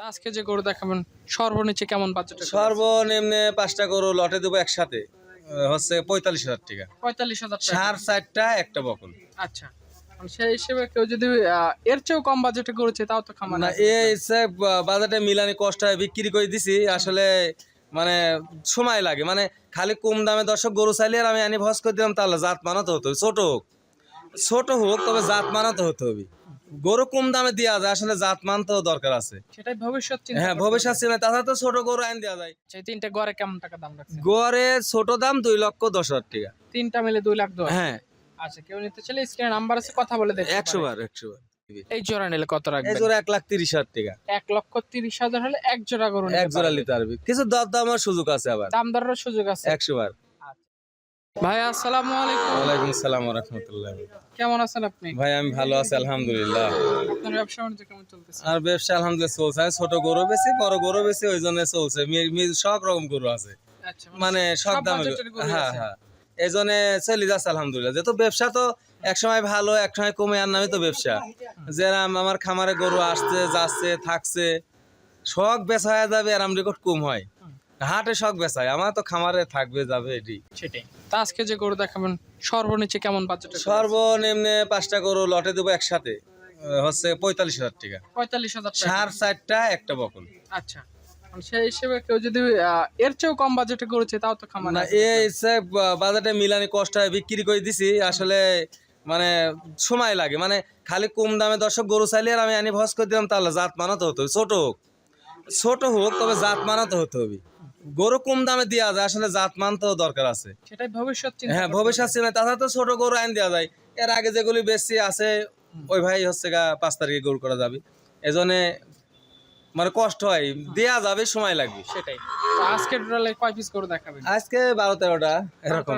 আজকে যে গরু দেখাবেন সর্বনিচে কেমন বাজেট সর্বনিম্নে পাঁচটা গরু লটে দেবো একসাথে হচ্ছে পঁয়তাল্লিশ হাজার টাকা। পঁয়তাল্লিশ হাজার সার চারটা একটা বকল। আচ্ছা মানে সেই হিসেবে কেউ যদি এর চেয়েও কম বাজেটে করেছে তাও তো খামার না এই হচ্ছে বা- মিলানি কষ্ট হয় বিক্রি করে দিছি আসলে মানে সময় লাগে। মানে খালি কম দামে দর্শক গরু চাইলে আর আমি আনি ভস করে দিলাম তাহলে জাত মানাতে হতো ছোট হোক। ছোট হোক তবে জাত মানাতে হতে হবে। গরু কম দামে দেওয়া যায় আসলে জাত মানতেও দরকার আছে। সেটাই ভবিষ্যৎ চিন্তা হ্যাঁ ভবিষ্যৎ সিনে তাছাড়া তো ছোট গরু আইন দেওয়া যায়। সেই তিনটে গড়ে কেমন টাকা দাম রাখছে গড়ে ছোট দাম দুই লক্ষ দশ হাজার টাকা। তিনটা মিলে দুই লাখ দশ। হ্যাঁ। আচ্ছা কেউ নিতে চাইলে স্ক্রিনে নাম্বার আছে কথা বলে দেখতে একশো বার একশো বার। এই জোড়া নিলে কত এই রাখবেন জোড়া এক লাখ তিরিশ হাজার টাকা। এক লক্ষ তিরিশ হাজার হলে এক জোড়া গরু এক জোড়া নিতে পারবি। কিছু দর দামের সুযোগ আছে আবার। দাম দরের সুযোগ আছে। একশো বার। ভাই আসসালামু আলাইকুম। ওয়ালাইকুম সালাম রহমতুল্লাহ। কেমন আছেন আপনি? ভাই আমি ভালো আছি আলহামদুলিল্লাহ। আপনার ব্যবসা বাণিজ্য কেমন চলতেছে? আর ব্যবসা আলহামদুলিল্লাহ চলছে ছোট গরু বেশি বড় গরু বেশি ওই জন্য চলছে। সব রকম গরু আছে। আচ্ছা মানে সব সব দামে হ্যাঁ হ্যাঁ। এই জন্য চলে যাচ্ছে আলহামদুলিল্লাহ। যেহেতু ব্যবসা তো এক সময় ভালো এক সময় কমে আর নামই তো ব্যবসা। যেরাম আমার খামারে গরু আসছে যাচ্ছে থাকছে শখ বেচা হয়ে যাবে আর আমার রেকর্ড কম হয়। হাটে শখ বেচায় আমার তো খামারে থাকবে যাবে এটি। সেটাই। তা আজকে যে গরু দেখাবেন সর্বনিচে কেমন বাজেট সর্বনিম্নে পাঁচটা গরু লটে দেবো একসাথে হচ্ছে পঁয়তাল্লিশ হাজার টাকা। পঁয়তাল্লিশ হাজার সার চারটা একটা বকল আচ্ছা। মানে সেই হিসেবে কেউ যদি এর চেয়েও কম বাজেটে করেছে তাও তো খামার না এই হচ্ছে বা- মিলানি কষ্ট বিক্রি করে দিছি আসলে মানে সময় লাগে। মানে খালি কম দামে দর্শক গরু চাইলে আর আমি আনি ভস করে দিলাম তাহলে জাত মানাতে হতো ছোট হোক। ছোট হোক তবে জাত মানাতে হতে হবে। গরু কম দামে দেওয়া যায় আসলে জাত মানতেও দরকার আছে। সেটাই ভবিষ্যৎ হ্যাঁ ভবিষ্যৎ সিনে তাছাড়া তো ছোট গরু আইন দেওয়া যায়। এর আগে যেগুলি বেশি আছে ওই ভাই হচ্ছে গা পাঁচ তারিখে গরু করা যাবে। এজন্য মানে কষ্ট হয় দেয়া যাবে সময় লাগবে সেটাই। আজকে টোটালে কয় পিস গরু দেখাবেন? আজকে বারো তেরোটা এরকম।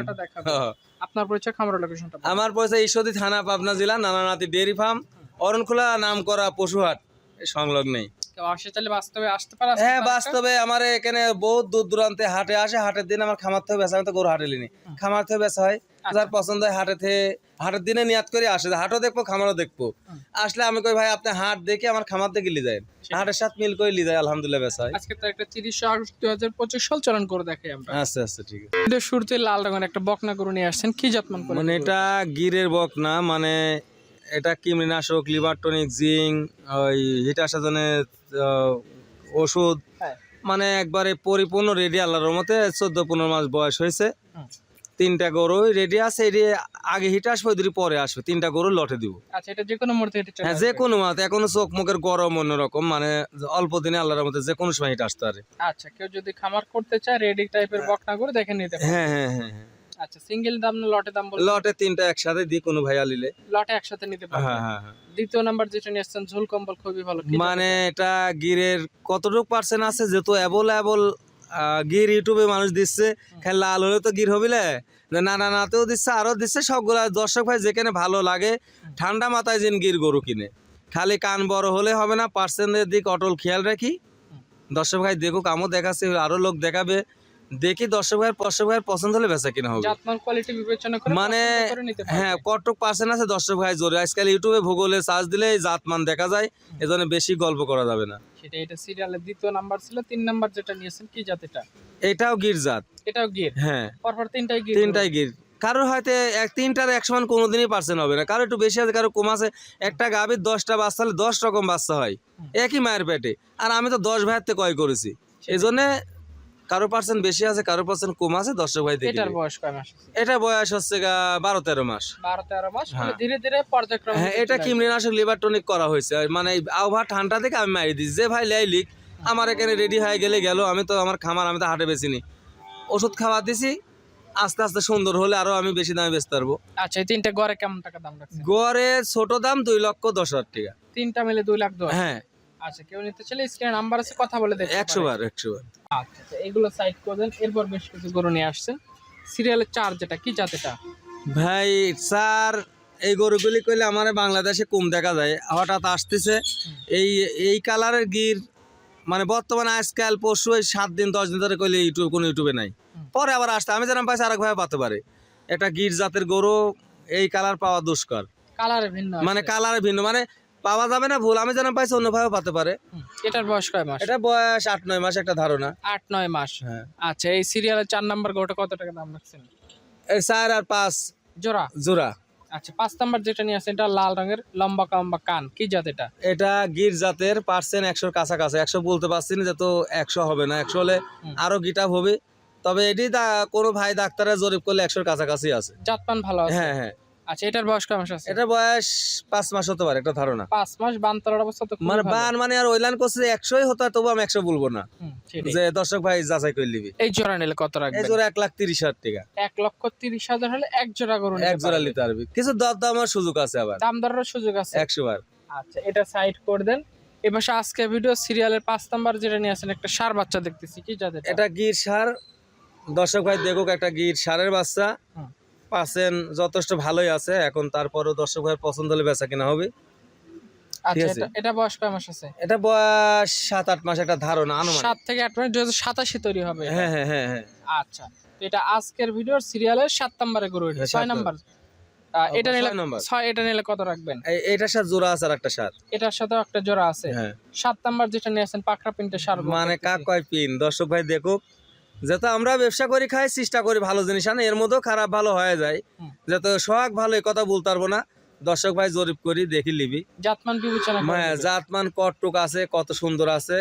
হ্যাঁ। আপনার পরিচয় খামার লোকেশনটা আমার পয়সা ঈশ্বরদী থানা পাবনা জেলা নানানাতি ডেয়ারি ফার্ম অরণখোলা নাম করা পশুহাট সংলগ্নেই। আসে চাইলে বাস্তবে আসতে পারে হ্যাঁ বাস্তবে আমার এখানে বহুত দূর দূরান্তে হাটে আসে হাটের দিন আমার খামার থেকে বেচা আমি তো গরু হাটে লিনি খামার থেকে বেচা হয়। যার পছন্দ হয় হাটে থেকে হাটের দিনে নিয়াত করে আসে হাটও দেখব খামারও দেখব। আসলে আমি কই ভাই আপনি হাট দেখে আমার খামার থেকে লি যায় হাটের সাথে মিল করে লি যায় আলহামদুলিল্লাহ বেচা হয়। আজকে তো একটা তিরিশে আগস্ট দুই হাজার পঁচিশ সাল চলন করে দেখাই আমরা। আচ্ছা আচ্ছা ঠিক আছে। শুরুতে লাল রঙের একটা বকনা গরু নিয়ে আসছেন কি যত্ন করে মানে এটা গিরের বক না মানে এটা কীটনাশক লিভারটনিক জিঙ্ক ওই হিট আসার ওষুধ। হ্যাঁ। মানে একবারে পরিপূর্ণ রেডি আল্লাহর মতে চোদ্দ পনেরো মাস বয়স হয়েছে। তিনটা গরু রেডি আছে এটি আগে হিট আসবে দুটি পরে আসবে। তিনটা গরু লটে দিব। আচ্ছা এটা যে কোনো মুহূর্তে হ্যাঁ যে কোনো মাতে এখনও চোখ মুখের গরম অন্যরকম মানে অল্প দিনে আল্লাহর মতে যে কোনো সময় হিট আসতে পারে। আচ্ছা কেউ যদি খামার করতে চায় রেডি টাইপের বকনা করে দেখে নিতে হ্যাঁ হ্যাঁ হ্যাঁ হ্যাঁ। আচ্ছা সিঙ্গেল দাম না লটে দাম বলে লটে তিনটা একসাথে দিই কোনো ভাইয়া লিলে লটে একসাথে নিতে পারবে হ্যাঁ হ্যাঁ হ্যাঁ। দ্বিতীয় নাম্বার যেটা নিয়ে ঝুল কম্বল খুবই ভালো। মানে এটা গিরের কতটুকু পার্সেন্ট আছে? যেহেতু অ্যাবল গির ইউটিউবে মানুষ দিচ্ছে। খালি লাল হলে তো গির হবিলে? যে না না নাতেও দিচ্ছে আরও দিচ্ছে। সবগুলা দর্শক ভাই যেখানে ভালো লাগে ঠান্ডা মাথায় যেন গির গরু কিনে। খালি কান বড় হলে হবে না পার্সেন্টের দিক অটল খেয়াল রাখি। দর্শক ভাই দেখুক আমও দেখাচ্ছে আরও লোক দেখাবে। দেখি দর্শক ভাইয়ের দর্শক ভাইয়ের পছন্দ হলে বেচা কিনা হবে। জাতমান কোয়ালিটি বিবেচনা করে মানে হ্যাঁ কটক পার্সেন্ট আছে দর্শক ভাই জোরে। আজকাল ইউটিউবে ভূগোলে সার্চ দিলে জাতমান দেখা যায় এজন্য বেশি গল্প করা যাবে না। সেটা এটা সিরিয়ালের দ্বিতীয় নাম্বার ছিল তিন নাম্বার যেটা নিয়েছেন কি জাত এটা? এটাও গির জাত। এটাও গির? হ্যাঁ। পরপর তিনটাই গির তিনটাই গির। কারোর হয়তো এক তিনটার এক সমান কোনোদিনই পার্সেন্ট হবে না। কারও একটু বেশি আছে কারও কম আছে। একটা গাভীর দশটা বাচ্চা হলে দশ রকম বাচ্চা হয়। একই মায়ের পেটে। আর আমি তো দশ ভাইয়ের থেকে কয় করেছি। এই জন্যে কারও পার্সেন্ট বেশি আছে কারও পার্সেন্ট কম আছে দর্শক ভাই দেখে এটার বয়স কয় মাস এটা বয়স হচ্ছে গা বারো তেরো মাস। বারো তেরো মাস মানে হ্যাঁ। ধীরে ধীরে পর্যায়ক্রমে হ্যাঁ এটা কীটনাশক লিভার টনিক করা হয়েছে। মানে আবহাওয়া ঠান্ডা থেকে আমি মারি দিচ্ছি যে ভাই লাই লিক আমার এখানে রেডি হয়ে গেলে গেল আমি তো আমার খামার আমি তো হাটে বেচিনি ওষুধ খাওয়া দিছি আস্তে আস্তে সুন্দর হলে আরও আমি বেশি দামে বেচতে পারব। আচ্ছা এই তিনটা গড়ে কেমন টাকা দাম রাখছেন? গড়ে ছোট দাম দুই লক্ষ দশ হাজার টাকা। তিনটা মিলে দুই লাখ দশ। হ্যাঁ আচ্ছা কেউ নিতে চাইলে স্ক্রিনে নাম্বার আছে কথা বলে দেখতে একশো। বার একশো বার। আচ্ছা তো এগুলো সাইড করে করবেন এরপর বেশ কিছু গরু নিয়ে আসছেন। সিরিয়ালের চার যেটা কি জাত এটা ভাই স্যার এই গরুগুলি করলে আমার বাংলাদেশে কম দেখা যায়। হঠাৎ আসতেছে এই এই কালারের গির মানে বর্তমানে আজকাল পরশু এই সাত দিন দশ দিন ধরে করলে ইউটিউব কোনো ইউটিউবে নাই। পরে আবার আসতে আমি যেরকম পাইছি আরেক ভাবে পাতে পারে। এটা গির জাতের গরু এই কালার পাওয়া দুষ্কর। কালার ভিন্ন মানে কালার ভিন্ন মানে পাওয়া যাবে না ভুল। আমি জানা পাইছি অন্যভাবে পাতে পারে। এটার বয়স কয় মাস? এটা বয়স আট নয় মাস একটা ধারণা। আট নয় মাস। হ্যাঁ। আচ্ছা এই সিরিয়ালের চার নাম্বার গোটা কত টাকা দাম রাখছেন? এর চার আর পাঁচ। জোড়া? জোড়া। আচ্ছা পাঁচ নাম্বার যেটা নিয়ে আসছেন এটা লাল রঙের লম্বা লম্বা কান। কি জাত এটা? এটা গির জাতের পার্সেন্ট একশোর কাছাকাছি। একশো বলতে পারছি না যে তো একশো হবে না। একশো হলে। আরও গিটাপ হবে। তবে এটি দা- কোনো ভাই ডাক্তারের জরিপ করলে একশোর কাছাকাছি আছে। জাতমান ভালো আছে? হ্যাঁ হ্যাঁ। আচ্ছা এটার বয়স কয় মাস আছে? এটা বয়স পাঁচ মাস হতে পারে একটা ধারণা। পাঁচ মাস বানতলার অবস্থা তো মানে বান মানে আর ওইলান করছে একশোই হতো তবু আমি একশো বলব না। যে দর্শক ভাই যাচাই করে নিবি। এই জোড়া নিলে কত এই জোড়া এক লাখ তিরিশ হাজার টাকা। এক লক্ষ তিরিশ হাজার হলে এক জোড়া গরু নিতে এক জোড়া নিতে পারবি। কিছু দর দামের সুযোগ আছে আবার। দাম দরের সুযোগ আছে। একশো বার। আচ্ছা এটা সাইড করে দেন। এবার আজকে ভিডিও সিরিয়ালের পাঁচ নাম্বার যেটা নিয়ে আসেন একটা সার বাচ্চা দেখতেছি। কি যাতে এটা গির সার। দর্শক ভাই দেখুক একটা গির সারের বাচ্চা। পাচ্ছেন যথেষ্ট ভালোই আছে। এখন তারপরও দর্শক ভাইয়ের পছন্দ হলে বেচা কিনা হবে। আচ্ছা আছে। এটা এটা বয়স কয় মাস আছে? এটা বয়স সাত আট মাস একটা ধারণা আনুমানিক। সাত থেকে আট মাস দুই হাজার সাতাশি তৈরি হবে হ্যাঁ হ্যাঁ হ্যাঁ হ্যাঁ। আচ্ছা এটা আজকের ভিডিওর সিরিয়ালের সাত নম্বরে গরু এটা। হ্যাঁ, ছয় সাত এটা নিলে নাম্বার। ছয় এটা নিলে কত রাখবেন? সাথে জোড়া আছে আর একটা এটার সাথেও একটা জোড়া আছে। হ্যাঁ। সাত নাম্বার যেটা নিয়ে আসেন পাকড়া প্রিন্টের সার মানে কাক কয় পিন। দর্শক ভাই দেখুক যাতে আমরা ব্যবসা করি খাই চেষ্টা করি ভালো জিনিস আনে এর মধ্যেও খারাপ ভালো হয়ে যায়। যাতে সোহাগ ভালো এই কথা বলতে পারব না। দর্শক ভাই জরিপ করি দেখি লিবি। জাতমান বিবেচনা হ্যাঁ। জাতমান কটটুক আছে কত সুন্দর আছে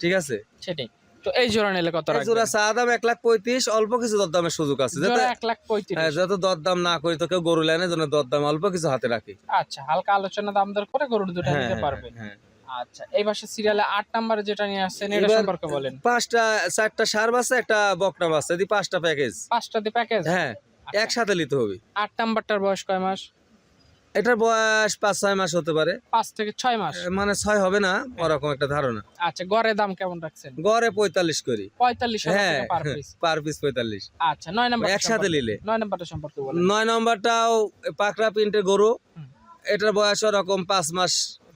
ঠিক আছে? সেটাই। তো এই জোড়া নিলে কত রাখবেন জোড়া চা দাম লাখ পঁয়ত্রিশ অল্প কিছু দরদামের সুযোগ আছে। লাখ হ্যাঁ, যাতে দরদাম না করি তো কেউ গরু লাইনে জন্য দরদাম অল্প কিছু হাতে রাখি। আচ্ছা হালকা আলোচনা দাম দর করে গরুর দুটো হ্যাঁ, নিতে পারবেন হ্যাঁ। আচ্ছা এই পাশে সিরিয়ালে আট নাম্বারে যেটা নিয়ে আসছেন এটা সম্পর্কে বলেন। পাঁচটা চারটা সার বাচ্চা একটা বকনা বাচ্চা এদি পাঁচটা প্যাকেজ পাঁচটা দিয়ে প্যাকেজ হ্যাঁ একসাথে নিতে হবে। আট নাম্বারটার বয়স কয় মাস? এটার বয়স পাঁচ ছয় মাস হতে পারে। পাঁচ থেকে ছয় মাস? মানে ছয় হবে না ওরকম একটা ধারণা। আচ্ছা গড়ের দাম কেমন রাখছেন? গড়ে পঁয়তাল্লিশ করি। পঁয়তাল্লিশ হ্যাঁ পার পিস পার পিস পঁয়তাল্লিশ। আচ্ছা নয় নাম্বার একসাথে নিলে। নয় নাম্বারটা সম্পর্কে বলেন। নয় নম্বরটাও পাকড়া প্রিন্টের গরু। এটার বয়স ওরকম পাঁচ মাস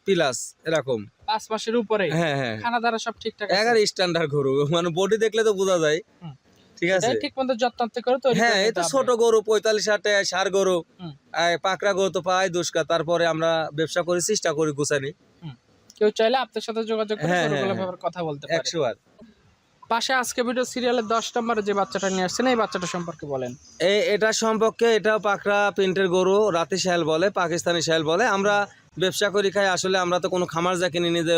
প্লাস এরকম। পাঁচ মাসের উপরে। হ্যাঁ হ্যাঁ। খানা সব ঠিকঠাক এগারো স্ট্যান্ডার্ড গরু। মানে বডি দেখলে তো বোঝা যায়। হুম। ঠিক আছে? ঠিক মতো যত্ন করে তৈরি হ্যাঁ করে এই নিতে তো হবে। ছোট গরু পঁয়তাল্লিশ হাজার সার গরু। পাকড়া গরু তো পাই দুষ্কা। তারপরে আমরা ব্যবসা করি চেষ্টা করি গুছানি। কেউ চাইলে আপনার সাথে যোগাযোগ করে হ্যাঁ, হ্যাঁ, কথা বলতে পারে। একশো বার। পাশে আজকে ভিডিও সিরিয়ালের দশ নম্বরে যে বাচ্চাটা নিয়ে আসছেন এই বাচ্চাটা সম্পর্কে বলেন। এই এটা সম্পর্কে এটাও পাকড়া প্রিন্টের গরু রাতি শাল বলে পাকিস্তানি শাল বলে। আমরা ব্যবসা করি খাই আসলে আমরা তো কোনো খামার যা কিনি যে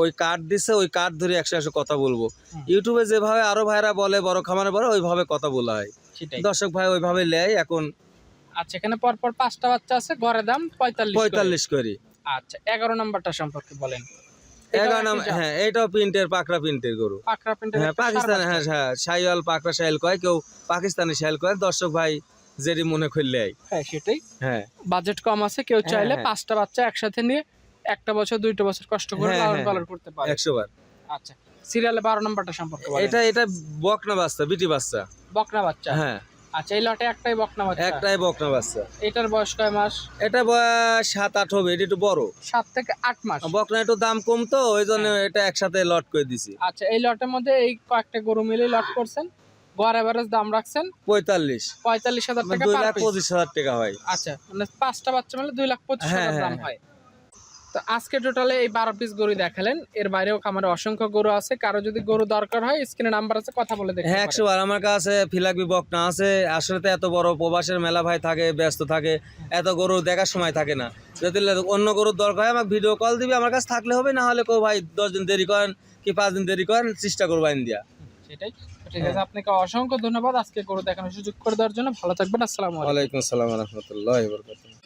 ওই কার্ড দিচ্ছে ওই কার্ড ধরে একশো একশো কথা বলব। ইউটিউবে যেভাবে আরও ভাইরা বলে বড় খামারে বলে ওইভাবে কথা বলা হয়। দর্শক ভাই ওইভাবে নেয় এখন আচ্ছা এখানে পরপর পাঁচটা বাচ্চা আছে গড়ের দাম পঁয়তাল্লিশ। পঁয়তাল্লিশ করি। আচ্ছা এগারো নাম্বারটা সম্পর্কে বলেন। এগারো একই নাম হ্যাঁ এটাও প্রিন্টের পাকড়া প্রিন্টের গরু। পাকড়া প্রিন্টের হ্যাঁ একটা সার পাকিস্তানি বাচ্চা। হ্যাঁ হ্যাঁ সাইওয়াল পাকড়া শাইল কয় কেউ পাকিস্তানি শাইল কয়। দর্শক ভাই যেটি মনে করলে হ্যাঁ সেটাই। হ্যাঁ। বাজেট কম আছে কেউ হ্যাঁ, চাইলে হ্যাঁ। পাঁচটা বাচ্চা একসাথে নিয়ে একটা বছর দুইটা বছর কষ্ট করে হ্যাঁ, লালন পালন করতে পারে। একশো বার। আচ্ছা সিরিয়ালে বারো নাম্বারটা সম্পর্কে এটা এটা বকনা বাচ্চা বিটি বাচ্চা। বকনা বাচ্চা? হ্যাঁ। আচ্ছা এই লটে একটাই বকনা বাচ্চা? একটাই বকনা বাচ্চা। এটার বয়স কয় মাস? এটা বয়স সাত আট হবে এটা একটু বড়। সাত থেকে আট মাস? বকনা একটু দাম কম তো ওই জন্য এটা একসাথে লট করে দিছি। আচ্ছা এই লটের মধ্যে এই কয়েকটা গরু মিলে লট করছেন? গড় এভারেজ দাম রাখছেন? পঁয়তাল্লিশ। পঁয়তাল্লিশ হাজার টাকা দুই লাখ পঁচিশ হাজার টাকা হয়। আচ্ছা মানে পাঁচটা বাচ্চা মিলে দুই লাখ পঁচিশ হ্যাঁ, হাজার দাম হ্যাঁ, হয়। তো আজকে টোটালে এই বারো পিস গরু দেখালেন। এর বাইরেও খামারে অসংখ্য গরু আছে। কারও যদি গরু দরকার হয় স্ক্রিনে নাম্বার আছে কথা বলে দেখতে হ্যাঁ একশো আমার কাছে ফিলাকবি বকনা আছে। আসলে তো এত বড় প্রবাসের মেলা ভাই থাকে ব্যস্ত থাকে। এত গরু দেখার সময় থাকে না। যদি অন্য গরুর দরকার হয় আমাকে ভিডিও কল দিবি। আমার কাছে থাকলে হবে না হলে কেউ ভাই দশ দিন দেরি করেন কি পাঁচ দিন দেরি করেন চেষ্টা করব আইন দিয়া। সেটাই। ঠিক আছে আপনাকে অসংখ্য ধন্যবাদ আজকে গরু দেখানোর সুযোগ করে দেওয়ার জন্য। ভালো থাকবেন আসসালামু আলাইকুম। আসসালাম রহমতুল্লাহ বরকাতুহ।